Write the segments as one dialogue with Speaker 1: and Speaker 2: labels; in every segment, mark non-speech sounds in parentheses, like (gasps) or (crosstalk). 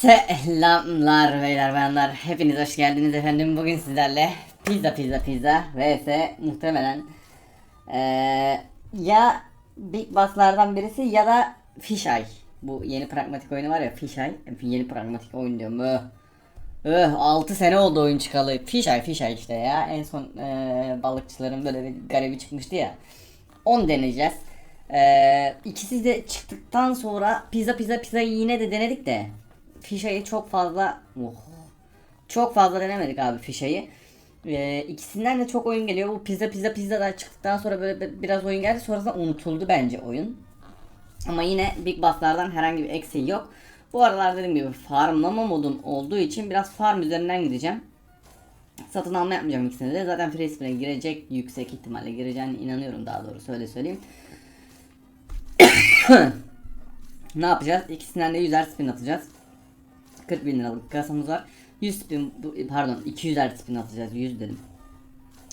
Speaker 1: Selamlar beyler bayanlar. Hepiniz hoş geldiniz efendim. Bugün sizlerle pizza pizza pizza vs muhtemelen eee, ya Big Boss'lardan birisi ya da Fisheye. Bu yeni pragmatik oyunu var ya Fisheye. Yeni pragmatik oyun diyorum. Öh. Öh 6 sene oldu oyun çıkalı. Fisheye Fisheye işte ya. En son eee, balıkçıların böyle bir garibi çıkmıştı ya. Onu deneyeceğiz. Ee, ikisi de çıktıktan sonra pizza pizza pizza yine de denedik de fişeyi çok fazla oh, çok fazla denemedik abi fişeyi. Ee, ikisinden de çok oyun geliyor. Bu pizza pizza pizza da çıktıktan sonra böyle bir- biraz oyun geldi. Sonrasında unutuldu bence oyun. Ama yine Big Boss'lardan herhangi bir eksiği yok. Bu aralar dediğim gibi farmlama modum olduğu için biraz farm üzerinden gideceğim. Satın alma yapmayacağım ikisini de. Zaten free spin'e girecek. Yüksek ihtimalle gireceğine inanıyorum daha doğrusu öyle söyleyeyim. (coughs) ne yapacağız? İkisinden de 100'er spin atacağız. 40 bin liralık kasamız var. 100 spin bu- pardon 200'er spin atacağız 100 dedim.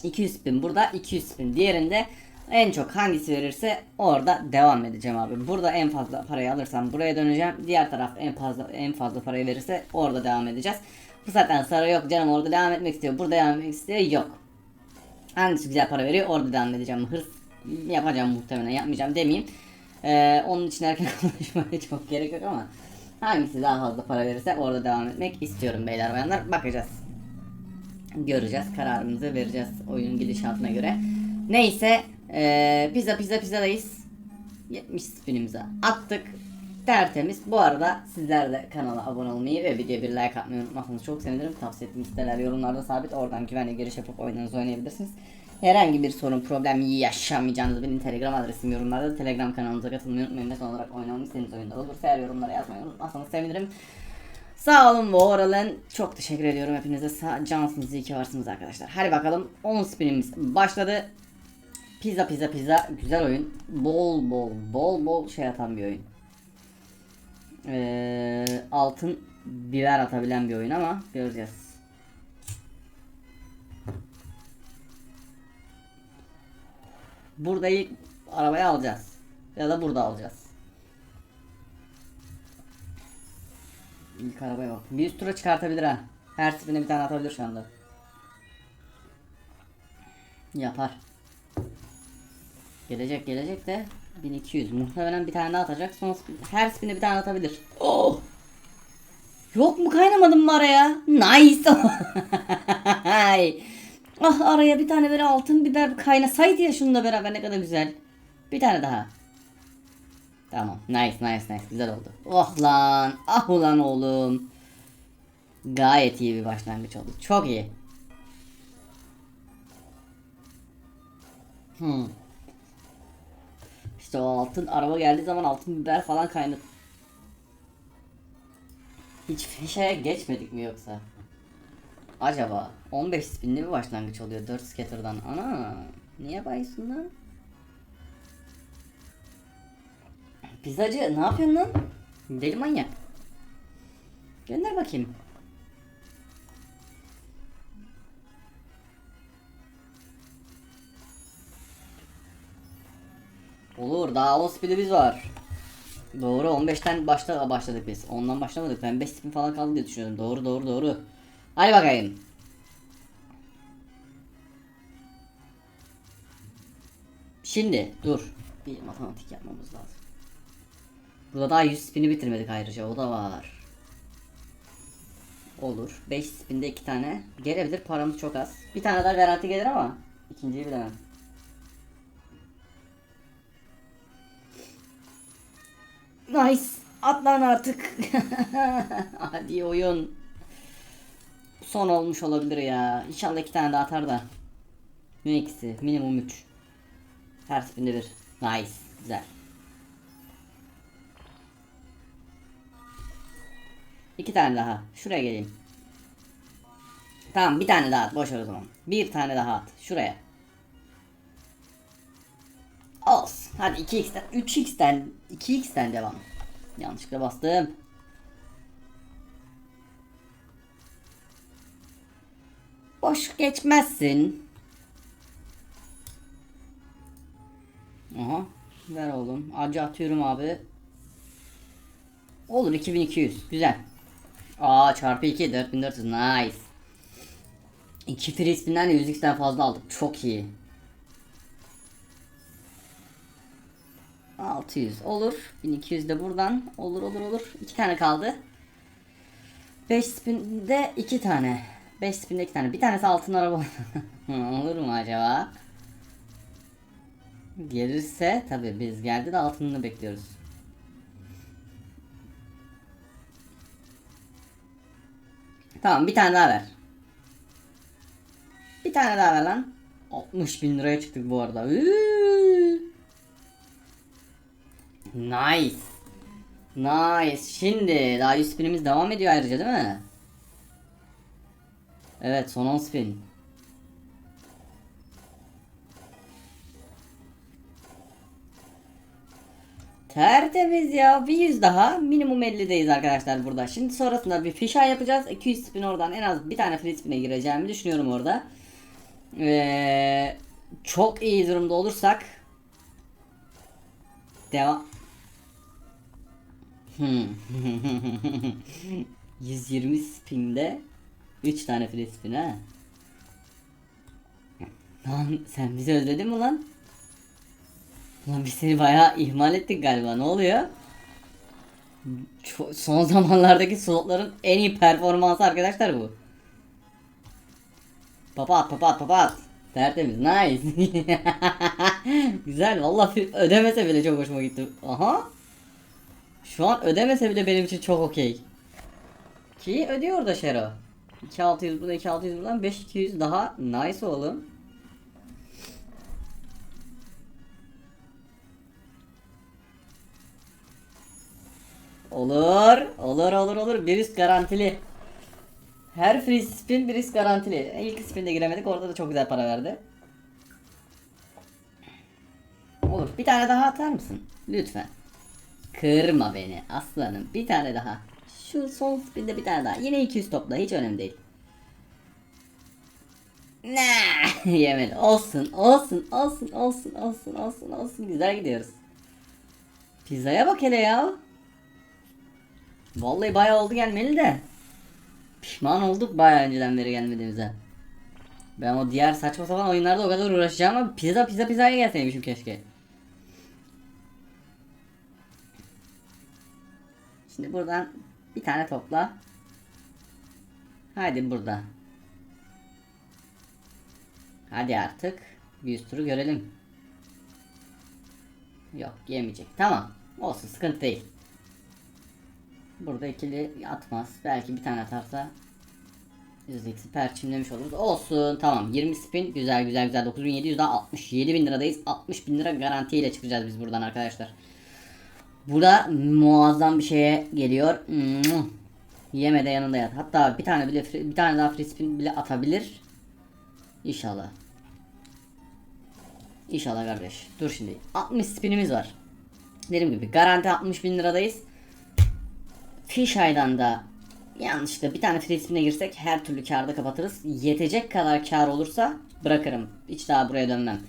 Speaker 1: 200 spin burada 200 spin diğerinde en çok hangisi verirse orada devam edeceğim abi. Burada en fazla parayı alırsam buraya döneceğim. Diğer taraf en fazla en fazla parayı verirse orada devam edeceğiz. Bu zaten sarı yok canım orada devam etmek istiyor. Burada devam etmek istiyor yok. Hangisi güzel para veriyor orada devam edeceğim. Hırs yapacağım muhtemelen yapmayacağım demeyeyim. Ee, onun için erken (laughs) konuşmaya çok gerek yok ama hangisi daha fazla para verirse orada devam etmek istiyorum beyler bayanlar. Bakacağız. Göreceğiz. Kararımızı vereceğiz oyunun gidişatına göre. Neyse ee, pizza pizza pizzadayız. 70 spinimizi attık. Tertemiz. Bu arada sizler de kanala abone olmayı ve videoya bir like atmayı unutmazsanız çok sevinirim. Tavsiye ettiğim siteler yorumlarda sabit. Oradan güvenle giriş yapıp oyunlarınızı oynayabilirsiniz. Herhangi bir sorun, problem yaşamayacağınız benim Telegram adresim yorumlarda. Telegram kanalımıza katılmayı unutmayın. Ve son olarak oynamak istediğiniz oyunlar olursa eğer yorumlara yazmayı unutmazsanız sevinirim. Sağ olun bu oralan. Çok teşekkür ediyorum hepinize. Sağ, cansınız iyi ki varsınız arkadaşlar. Hadi bakalım 10 spinimiz başladı. Pizza pizza pizza güzel oyun. Bol bol bol bol şey atan bir oyun. Ee, altın biber atabilen bir oyun ama göreceğiz. Burada ilk arabayı alacağız. Ya da burada alacağız. İlk arabaya bak. Bir üst tura çıkartabilir ha. Her spine bir tane atabilir şu anda. Yapar. Gelecek gelecek de 1200. Muhtemelen bir tane daha atacak. Son her spine bir tane atabilir. Oh! Yok mu kaynamadın mı araya? Nice. (laughs) Ah araya bir tane böyle altın biber kaynasaydı ya şununla beraber ne kadar güzel. Bir tane daha. Tamam. Nice nice nice. Güzel oldu. Oh lan. Ah ulan oğlum. Gayet iyi bir başlangıç oldu. Çok iyi. Hmm. İşte o altın araba geldiği zaman altın biber falan kaynat. Hiç fişeye geçmedik mi yoksa? Acaba 15 spinli bir başlangıç oluyor 4 scatter'dan. Ana niye bayısın lan? Pizzacı ne yapıyorsun lan? Deli manyak. Gönder bakayım. Olur daha 10 speedimiz var. Doğru 15'ten başta başladık biz. Ondan başlamadık. Ben 5 spin falan kaldı diye düşünüyorum. Doğru doğru doğru. Hadi bakayım. Şimdi dur. Bir matematik yapmamız lazım. Burada daha 100 spini bitirmedik ayrıca. O da var. Olur. 5 spinde 2 tane. Gelebilir. Paramız çok az. Bir tane daha garanti gelir ama ikinciyi bilemem. Nice. At lan artık. (laughs) Hadi oyun. Son olmuş olabilir ya. İnşallah iki tane daha atar da. Ne ikisi? Minimum 3. Her spinde bir. Nice. Güzel. İki tane daha. Şuraya geleyim. Tamam bir tane daha at. Boş ver o zaman. Bir tane daha at. Şuraya. Olsun. Hadi 2x'ten 3x'ten 2x'ten devam. Yanlışlıkla bastım. Boş geçmezsin. Aha. Ver oğlum. Acı atıyorum abi. Olur 2200. Güzel. Aa çarpı 2 4400 nice. 2 free spin'den de 100x'ten fazla aldık. Çok iyi. 600 olur. 1200 de buradan. Olur olur olur. 2 tane kaldı. 5 spin'de 2 tane. 5 spin'de 2 tane. Bir tanesi altın araba. (laughs) olur mu acaba? Gelirse tabi biz geldi de altınını bekliyoruz. Tamam bir tane daha ver. Bir tane daha ver lan. 60 bin liraya çıktık bu arada. Nice. Nice. Şimdi daha 100 spinimiz devam ediyor ayrıca değil mi? Evet son 10 spin. Tertemiz ya. Bir yüz daha. Minimum 50'deyiz arkadaşlar burada. Şimdi sonrasında bir fişay yapacağız. 200 spin oradan en az bir tane free spin'e gireceğimi düşünüyorum orada. Ee, çok iyi durumda olursak devam. Hmm. (laughs) 120 spinde 3 tane free spin ha. Lan sen bizi özledin mi lan? Lan biz seni bayağı ihmal ettik galiba. Ne oluyor? Ço- son zamanlardaki slotların en iyi performansı arkadaşlar bu. Papat papat papat. Tertemiz nice. (laughs) Güzel vallahi ödemese bile çok hoşuma gitti. Aha. Şu an ödemese bile benim için çok okey. Ki ödüyor da Şero. 2600 burada 2600 buradan 5200 daha nice oğlum. Olur. Olur olur olur. Bir üst garantili. Her free spin bir üst garantili. İlk spinde giremedik. Orada da çok güzel para verdi. Olur. Bir tane daha atar mısın? Lütfen. Kırma beni aslanım. Bir tane daha. Şu son spinde bir tane daha. Yine 200 topla. Hiç önemli değil. Ne (laughs) yemedi. Olsun, olsun, olsun, olsun, olsun, olsun, olsun. Güzel gidiyoruz. Pizzaya bak hele ya. Vallahi bayağı oldu gelmeli de. Pişman olduk bayağı önceden beri gelmediğimize. Ben o diğer saçma sapan oyunlarda o kadar uğraşacağım ama pizza pizza pizzaya gelseymişim keşke. Şimdi buradan bir tane topla. Hadi burada. Hadi artık. Bir üst turu görelim. Yok yemeyecek. Tamam. Olsun sıkıntı değil. Burada ikili atmaz. Belki bir tane atarsa %2'si perçimlemiş oluruz. Olsun tamam 20 spin güzel güzel güzel 9700 daha 67 bin liradayız 60 bin lira garantiyle çıkacağız biz buradan arkadaşlar. Burada muazzam bir şeye geliyor. Yeme de yanında yat. Hatta bir tane bile bir tane daha free bile atabilir. İnşallah. İnşallah kardeş. Dur şimdi. 60 spinimiz var. Dediğim gibi garanti 60 bin liradayız. Fishey'dan da yanlışlıkla bir tane free girsek her türlü karda kapatırız. Yetecek kadar kar olursa bırakırım. Hiç daha buraya dönmem.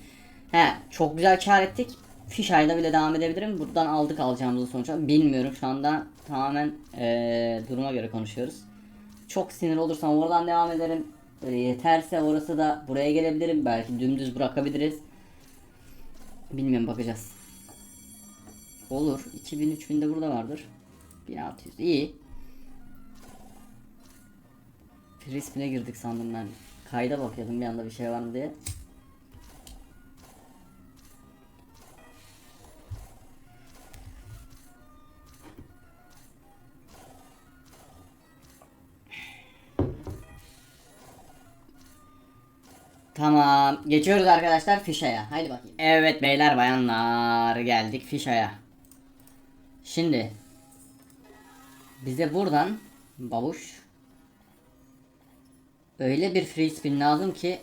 Speaker 1: He çok güzel kar ettik. Fishey'da bile devam edebilirim. Buradan aldık alacağımızı sonuçta. Bilmiyorum şu anda tamamen eee, duruma göre konuşuyoruz. Çok sinir olursam oradan devam ederim. Böyle yeterse orası da buraya gelebilirim. Belki dümdüz bırakabiliriz. Bilmiyorum bakacağız. Olur. 2000 3000 de burada vardır. 1600 iyi. Free spin'e girdik sandım ben. Kayda bakıyordum bir anda bir şey var mı diye. Tamam. Geçiyoruz arkadaşlar Fişa'ya. Haydi bakayım. Evet beyler bayanlar geldik Fişa'ya. Şimdi bize buradan babuş öyle bir free spin lazım ki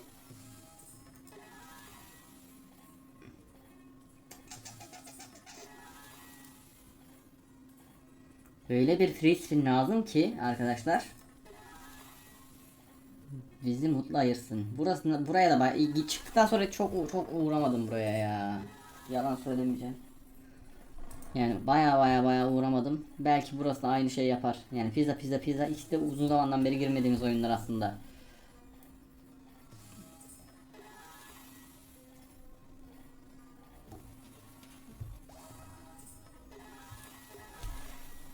Speaker 1: öyle bir free spin lazım ki arkadaşlar bizi mutlu ayırsın. Burasında buraya da bak çıktıktan sonra çok çok uğramadım buraya ya. Yalan söylemeyeceğim. Yani baya baya baya uğramadım. Belki burası da aynı şey yapar. Yani pizza pizza pizza ikisi de uzun zamandan beri girmediğimiz oyunlar aslında.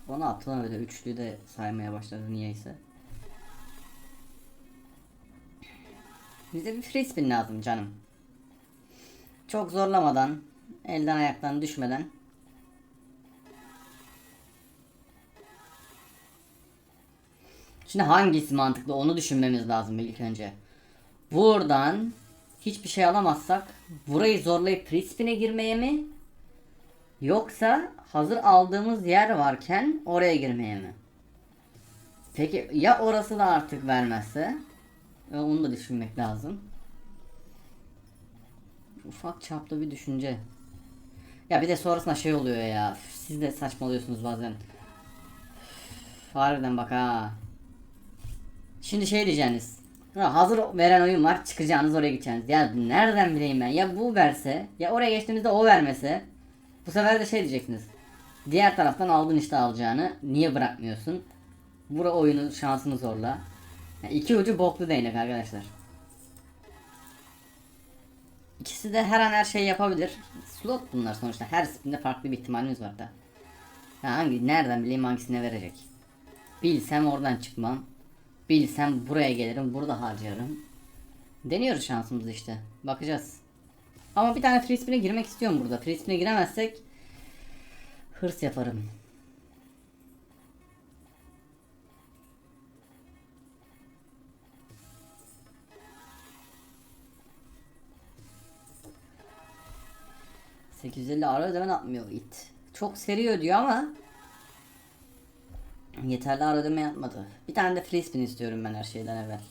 Speaker 1: Onu atlan öyle üçlü de saymaya başladı niyeyse. Bize bir free lazım canım. Çok zorlamadan, elden ayaktan düşmeden. Şimdi hangisi mantıklı onu düşünmemiz lazım ilk önce. Buradan hiçbir şey alamazsak burayı zorlayıp free spin'e girmeye mi? Yoksa hazır aldığımız yer varken oraya girmeye mi? Peki ya orası da artık vermezse? E, Onu da düşünmek lazım. Ufak çaplı bir düşünce. Ya bir de sonrasında şey oluyor ya. Siz de saçmalıyorsunuz bazen. Harbiden bak ha. Şimdi şey diyeceksiniz. Ha, hazır veren oyun var çıkacağınız oraya gideceksiniz. Ya nereden bileyim ben ya bu verse ya oraya geçtiğimizde o vermese. Bu sefer de şey diyeceksiniz. Diğer taraftan aldın işte alacağını niye bırakmıyorsun? Bura oyunu şansını zorla. Yani iki ucu boklu değnek arkadaşlar. İkisi de her an her şeyi yapabilir. Slot bunlar sonuçta. Her spinde farklı bir ihtimalimiz var da. Ya hangi nereden bileyim hangisine verecek. Bilsem oradan çıkmam. Bilsem buraya gelirim, burada harcarım. Deniyoruz şansımızı işte. Bakacağız. Ama bir tane free spin'e girmek istiyorum burada. Free spin'e giremezsek hırs yaparım. ...850 ara ödemen atmıyor it. Çok seri ödüyor ama... ...yeterli ara ödeme yapmadı. Bir tane de free spin istiyorum ben her şeyden evvel.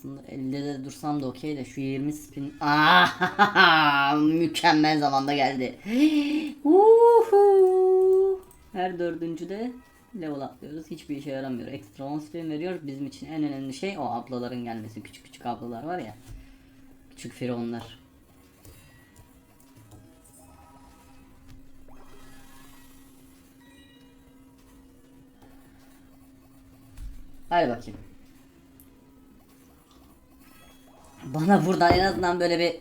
Speaker 1: Aslında 50'de de dursam da okey de şu 20 spin. Aa, (laughs) mükemmel zamanda geldi. (gasps) Her dördüncüde level atlıyoruz. Hiçbir işe yaramıyor. Ekstra 10 spin veriyor. Bizim için en önemli şey o ablaların gelmesi. Küçük küçük ablalar var ya. Küçük firavunlar. Hadi bakayım. Bana buradan en azından böyle bir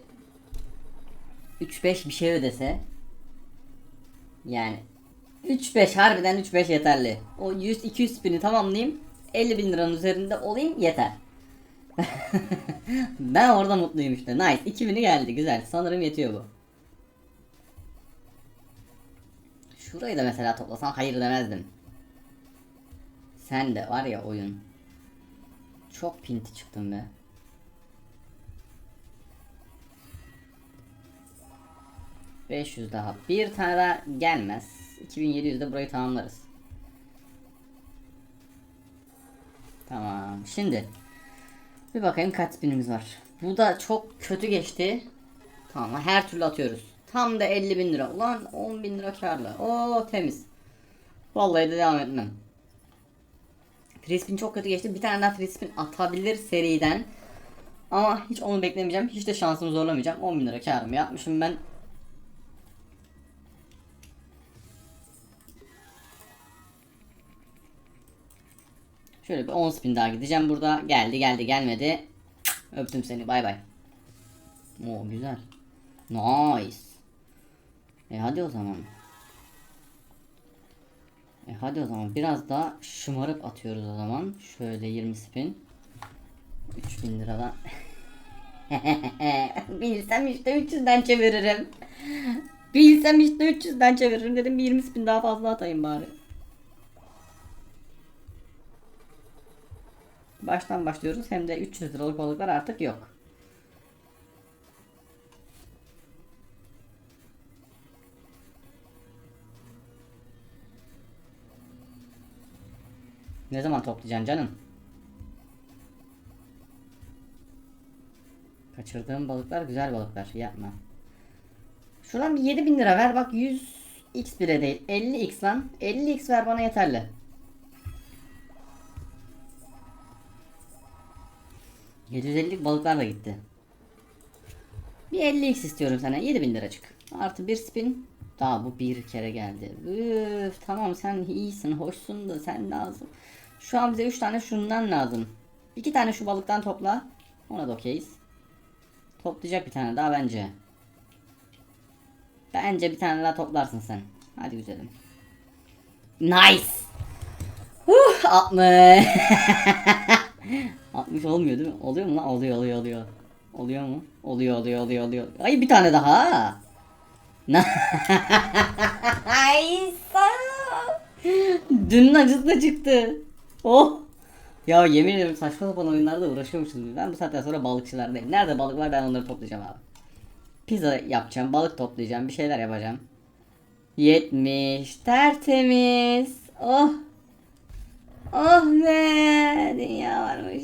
Speaker 1: 3-5 bir şey ödese. Yani 3-5 harbiden 3-5 yeterli. O 100-200 spini tamamlayayım. 50 bin liranın üzerinde olayım yeter. (laughs) ben orada mutluyum işte. Nice. 2000'i geldi. Güzel. Sanırım yetiyor bu. Şurayı da mesela toplasam hayır demezdim. Sen de var ya oyun. Çok pinti çıktın be. ...500 daha. Bir tane daha gelmez. 2700'de burayı tamamlarız. Tamam. Şimdi... Bir bakayım kaç spinimiz var. Bu da çok kötü geçti. Tamam her türlü atıyoruz. Tam da 50 bin lira. Ulan 10 bin lira karlı. Oo temiz. Vallahi de devam etmem. Free spin çok kötü geçti. Bir tane daha free spin atabilir seriden. Ama hiç onu beklemeyeceğim. Hiç de şansımı zorlamayacağım. 10 bin lira karımı yapmışım ben. Şöyle bir 10 spin daha gideceğim burada. Geldi geldi gelmedi. Öptüm seni bay bay. Oo güzel. Nice. E hadi o zaman. E hadi o zaman biraz daha şımarıp atıyoruz o zaman. Şöyle 20 spin. 3000 liradan. (laughs) Bilsem işte 300'den çeviririm. Bilsem işte 300'den çeviririm dedim bir 20 spin daha fazla atayım bari. Baştan başlıyoruz hem de 300 liralık balıklar artık yok. Ne zaman toplayacaksın canım? Kaçırdığım balıklar güzel balıklar. Yapma. Şuradan bir 7000 lira ver bak 100 x bile değil. 50 x lan. 50 x ver bana yeterli. 750'lik balıklar da gitti. Bir 50x istiyorum sana. 7000 liracık. Artı bir spin. Daha bu bir kere geldi. Üf, tamam sen iyisin, hoşsun da sen lazım. Şu an bize 3 tane şundan lazım. 2 tane şu balıktan topla. Ona da okeyiz. Toplayacak bir tane daha bence. Bence bir tane daha toplarsın sen. Hadi güzelim. Nice. Huh, 60. (laughs) 60 olmuyor değil mi? Oluyor mu lan? Oluyor oluyor oluyor. Oluyor mu? Oluyor oluyor oluyor oluyor. Ay bir tane daha. Nice. (laughs) Dünün acısı da çıktı. Oh. Ya yemin ederim saçma sapan oyunlarda uğraşıyormuşuz. Ben bu saatten sonra balıkçılardayım. Nerede balık var ben onları toplayacağım abi. Pizza yapacağım, balık toplayacağım, bir şeyler yapacağım. 70 tertemiz. Oh. Oh be dünya varmış.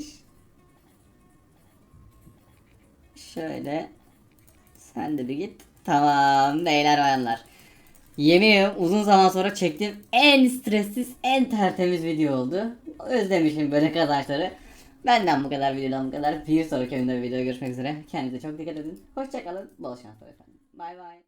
Speaker 1: Şöyle. Sen de bir git. Tamam beyler bayanlar. Yemin ederim uzun zaman sonra çektiğim en stressiz, en tertemiz video oldu. Özlemişim böyle kazançları. Benden bu kadar videodan bu kadar. Bir sonraki videoda görüşmek üzere. Kendinize çok dikkat edin. Hoşçakalın. Bol şanslar efendim. Bay bay.